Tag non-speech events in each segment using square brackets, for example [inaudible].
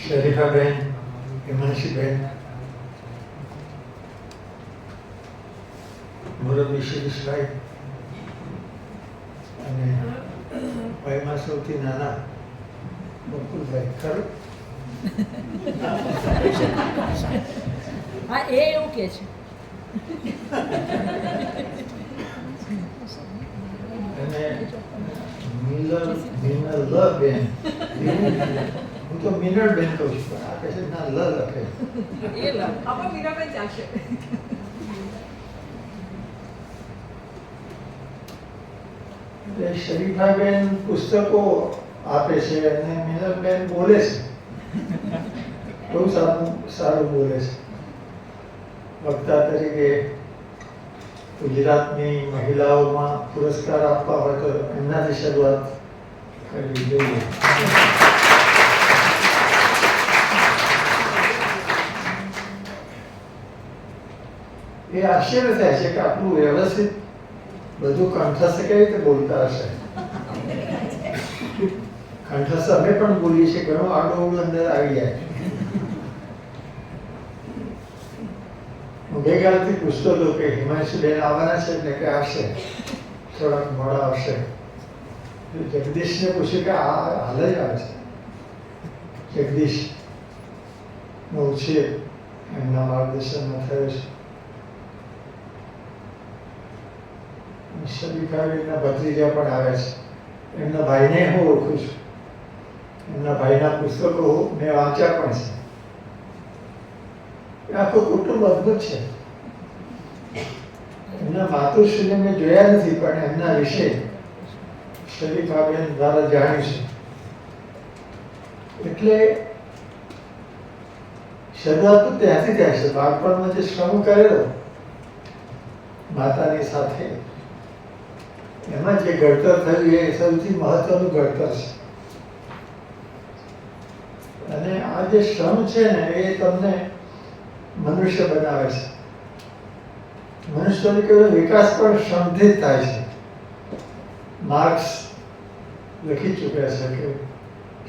શરીફાબેન હિમાંશીબેન મુરબ્બી શિરીષભાઈ અને ભાઈમાં સૌથી નાના બકુલભાઈ ખરું હા એ એવું કે છે હું તો બેન પુસ્તકો આપે છે અને મિનલબેન બોલે છે. બહુ સારું સારું બોલે છે. વક્તા તરીકે ગુજરાતની મહિલાઓમાં પુરસ્કાર આપવા હોય તો એમનાથી શરૂઆત કરવી જોઈએ એ આશ્ચર્ય થાય છે કે આટલું વ્યવસ્થિત બધું કંઠસ્થ કેવી રીતે બોલતા હશે કંઠસ્થ અમે પણ બોલીએ છીએ ઘણું આડું અંદર આવી જાય હું ગઈકાલથી પૂછતો હતો કે હિમાંશુબેન આવવાના છે એટલે કે આવશે. થોડાક મોડા આવશે. જગદીશને પૂછ્યું કે આ હાલ જ આવે છે. જગદીશ નો ઉછેર એમના માર્ગદર્શનમાં થયો છે. શરીફાબેનના ભત્રીજા પણ આવે છે. એમના ભાઈને હું ઓળખું છું. એમના ભાઈના પુસ્તકો મેં વાંચ્યા પણ છે. એ આખું કુટુંબ અદભુત છે. એમના માતુશ્રીને મેં જોયા નથી, પણ એમના વિશે શરીફાબેન દ્વારા જાણ્યું છે. એટલે શરૂઆત તો ત્યાંથી થાય છે. બાળપણમાં જે શ્રમ કરેલો માતાની સાથે, એમાં જે ઘડતર થયું એ સૌથી મહત્વનું ઘડતર છે. અને આ જે શ્રમ છે ને, એ તમને મનુષ્ય બનાવે છે. મનુષ્ય તરીકેનો વિકાસ પણ શ્રમથી થાય છે. માર્ક્સ લખી ચૂક્યા છે કે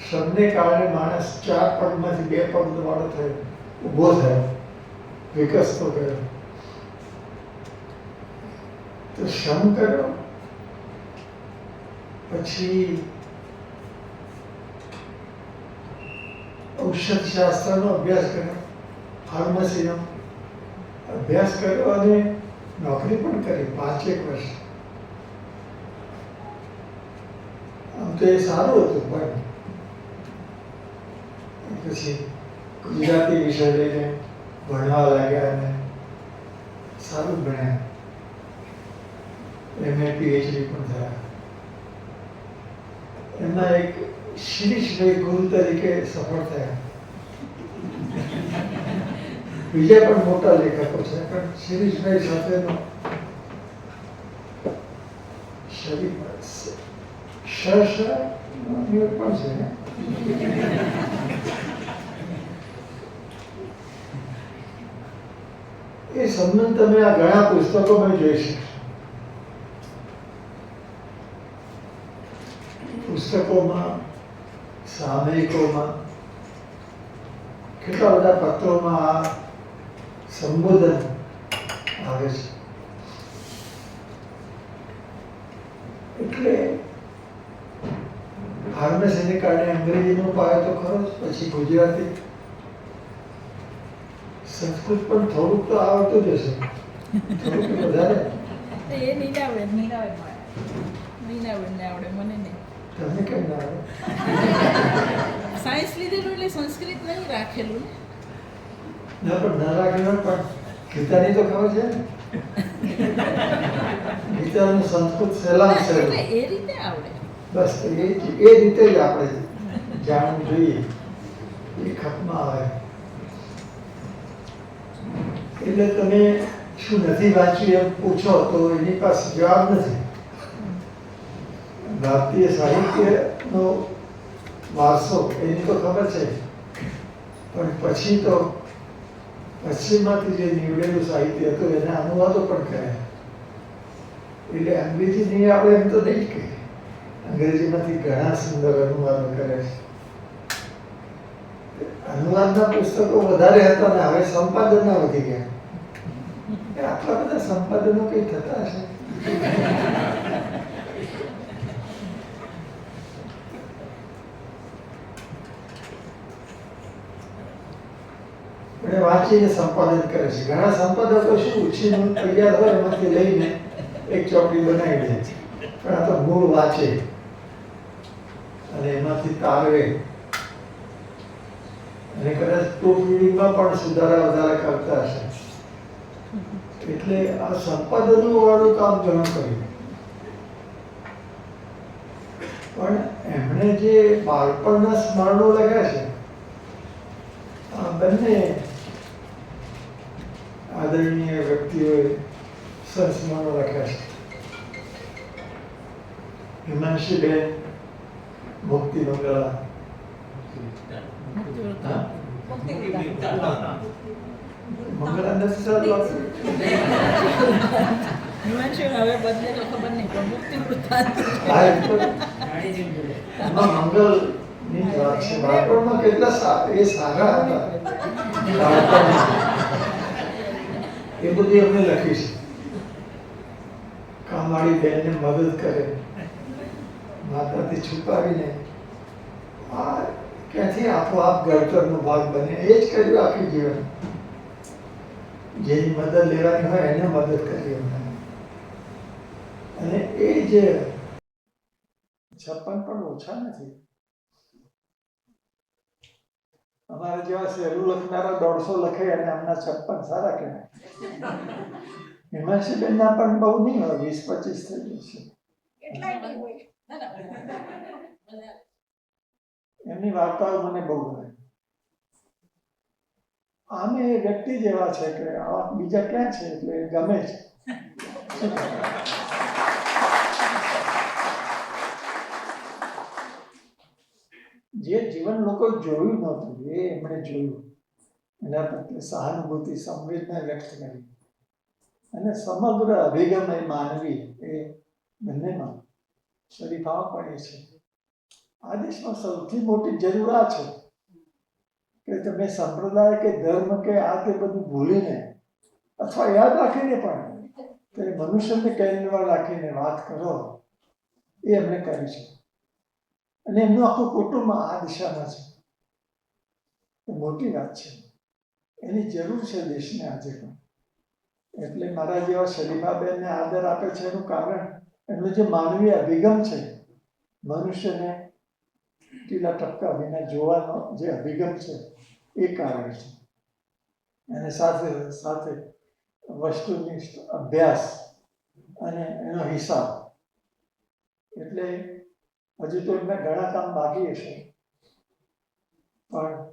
શ્રમને કારણે માણસ ચાર પગમાંથી બે પગ વાળો થયો, ઊભો થયો, વિકસતો ગયો. તો શ્રમ કર્યો પછી ઔષધ શાસ્ત્રનો અભ્યાસ કર્યો. ફાર્મસીનો અભ્યાસ કર્યો અને નોકરી પણ કરી પાંચેક વર્ષ. આમ તો એ સારું હતું પણ પછી ગુજરાતી વિષય લઈને ભણવા લાગ્યા અને સારું ભણ્યા. એમએ પીએચડી પણ થયા. એમના એક શિરીષભાઈ ગુરુ તરીકે સફળ થયા. બીજા પણ મોટા લેખકો છે પણ શિરીષભાઈ સાથેનો શરીફ શશ પણ છે ને? એ સંબંધ તમે આ ઘણા પુસ્તકોમાં જોઈ શકશો પુસ્તકોમાં સામયિકોમાં કેટલા બધા પત્રોમાં આ સંબોધન આવે છે. એટલે ફાર્મસીને કારણે અંગ્રેજીનો પાયો તો ખરો જ પછી ગુજરાતી. સંસ્કૃત પણ થોડુંક તો આવડતું જ હશે. થોડુંક વધારે. એ નીનાબેન મીરાબેન નીનાબેન ને આવડે મને નહીં. તમને કેમ ના આવડે? [laughs] સાયન્સ લીધેલું એટલે સંસ્કૃત નહીં રાખેલું ને? ના પણ ના પણ ગીતાની તો ખબર છે? ને ગીતાનું સંસ્કૃત સહેલામ એટલે સહેલું એ રીતે આવડે. બસ એ એ રીતે જ આપણે જાણવું જોઈએ. એ ખપમાં આવે. એટલે તમે શું નથી વાંચ્યું એમ પૂછો તો એની પાસે જવાબ નથી. ભારતીય સાહિત્યનો વારસો એની તો ખબર છે. પણ પછી તો પશ્ચિમમાંથી જે નીવડેલું સાહિત્ય હતું, એના અનુવાદો પણ કર્યા એટલે અંગ્રેજી નહીં આપણે એમ તો નહીં કહે. અંગ્રેજીમાંથી ઘણા સુંદર અનુવાદો કરે છે. અનુવાદના પુસ્તકો વધારે હતા ને હવે સંપાદનના વધી ગયા. આટલા બધા સંપાદનો કઈ થતા હશે અને વાંચીને સંપાદન કરે છે. ઘણા સંપાદકો શું ઉછીનું તૈયાર હોય એમાંથી લઈને એક ચોપડી બનાવી દે છે. પણ આ તો મૂળ વાંચે. અને એમાંથી તારવે અને કદાચ પ્રૂફ પણ સુધારા વધારા કરતા હશે. એટલે આ સંપાદનો વાળું કામ ઘણું કર્યું. પણ એમણે જે બાળપણના સ્મરણો લખ્યા છે, આ બંને આદરણીય વ્યક્તિઓએ સંસ્મરણો લખ્યા છે હિમાંશીબેન મુક્તિ મંગળા હા? મંગળા નથી સારું લાગતું હિમાંશુ હવે બદલે તો ખબર નહીં પણ મુક્તિ વૃત્તાંત હા, એ બધું એમને લખીશ. કામવાળી બહેનને મદદ કરે. માતાથી છુપાવીને. આ ક્યાંથી આપોઆપ ઘડતરનો ભાગ બને? એ જ કર્યું આખી જીવન. જેની મદદ લેવાની હોય એને મદદ કરી અને એ જે છપ્પન પણ ઓછા નથી. અમારા જેવા સહેલું લખનારા દોઢસો લખે અને આમના છપ્પન સારા કહેવાય. હિમાંશીબેનના પણ બહુ નહીં હોય વીસ પચીસ થઈ જશે. એમની વાર્તાઓ મને બહુ ગમે. આમે એ વ્યક્તિ જેવા છે કે આવા બીજા ક્યાં છે એટલે ગમે છે. જે જીવન લોકો જોયું નહોતું એ એમણે જોયું. એના પ્રત્યે સહાનુભૂતિ, સંવેદના વ્યક્ત કરી. અને સમગ્ર અભિગમ એ માનવી એ બંનેમાં શરીફાઓ પણ છે. આ દેશમાં સૌથી મોટી જરૂર આ છે કે તમે સંપ્રદાય કે ધર્મ કે આ તે બધું ભૂલીને અથવા યાદ રાખીને પણ તે મનુષ્યને કેન્દ્રમાં રાખીને વાત કરો, એ એમણે કરી છે. અને એમનું આખું કુટુંબ આ દિશામાં છે. મોટી વાત છે. એની જરૂર છે દેશને આજે પણ. એટલે મારા જેવા શરીફાબેનને આદર આપે છે એનું કારણ, એમનો જે માનવીય અભિગમ છે, મનુષ્યને ટીલા ટપકા વિના જોવાનો જે અભિગમ છે, એ કારણ છે. અને સાથે સાથે વસ્તુનિષ્ઠ અભ્યાસ અને એનો હિસાબ. એટલે હજુ તો એમને ઘણા કામ બાકી હશે. પણ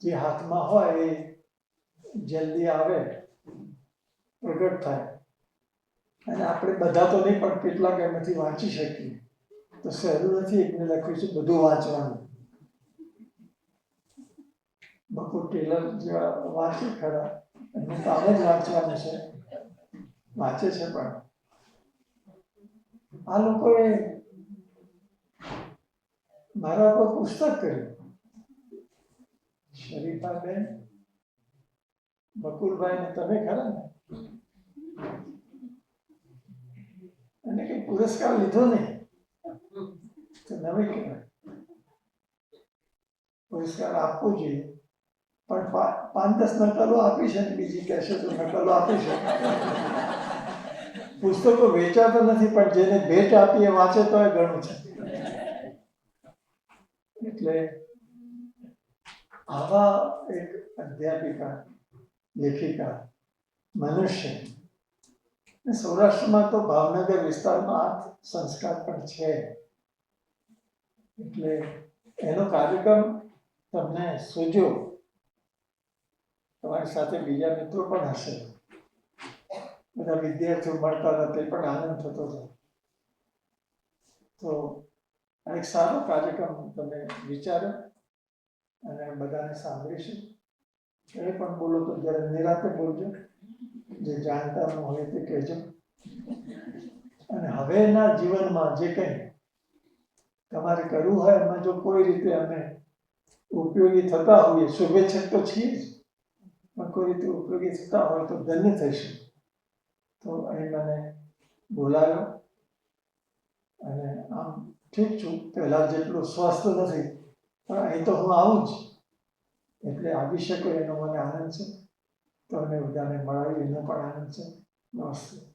જે હાથમાં હોય એ જલ્દી આવે, પ્રગટ થાય. અને આપણે બધા તો નહીં, પણ કેટલાક એમાંથી વાંચી શકીએ. તો સહેલું નથી એકને લખ્યું છે, બધું વાંચવાનું. બપોર ટેલર જેવા વાંચે ખરા. એમનું કામ જ વાંચવાનું છે. વાંચે છે પણ. આ લોકોએ મારા પર પુસ્તક કર્યું. શરીફાબેન બકુલભાઈ ને તમે ખરા ને? અને કઈ પુરસ્કાર લીધો નહીં? તો કહેવાય. પુરસ્કાર આપવો જોઈએ. પણ પાંચ દસ નકલો આપી છે ને બીજી કહેશે તો નકલો આપી છે પુસ્તકો વેચાતો નથી, પણ જેને ભેટ આપી એ વાંચે તો એ ઘણું છે. એટલે આવા એક અધ્યાપિકા, લેખિકા, મનુષ્ય સૌરાષ્ટ્રમાં તો ભાવનગર વિસ્તારમાં આ સંસ્કાર પણ છે. એટલે એનો કાર્યક્રમ તમને સૂજો. તમારી સાથે બીજા મિત્રો પણ હશે. બધા વિદ્યાર્થીઓ મળતા હતા, તે પણ આનંદ થતો હતો. તો આ એક સારો કાર્યક્રમ તમે વિચારો અને બધાને સાંભળીશું. એ પણ બોલો તો જ્યારે નિરાતે બોલજો. જે જાણતા ન હોય તે કહેજો. અને હવેના જીવનમાં જે કંઈ તમારે કરવું હોય, એમાં જો કોઈ રીતે અમે ઉપયોગી થતા હોઈએ, શુભેચ્છક તો છીએ જ, પણ કોઈ રીતે ઉપયોગી થતા હોય તો ધન્ય થઈશું. તો અહીં મને બોલાવ્યો અને આમ ઠીક છું પહેલાં જેટલું સ્વસ્થ નથી, પણ અહીં તો હું આવું જ. એટલે આવી શકો એનો મને આનંદ છે. તમને બધાને મળાવી, એનો પણ આનંદ છે. નમસ્તે.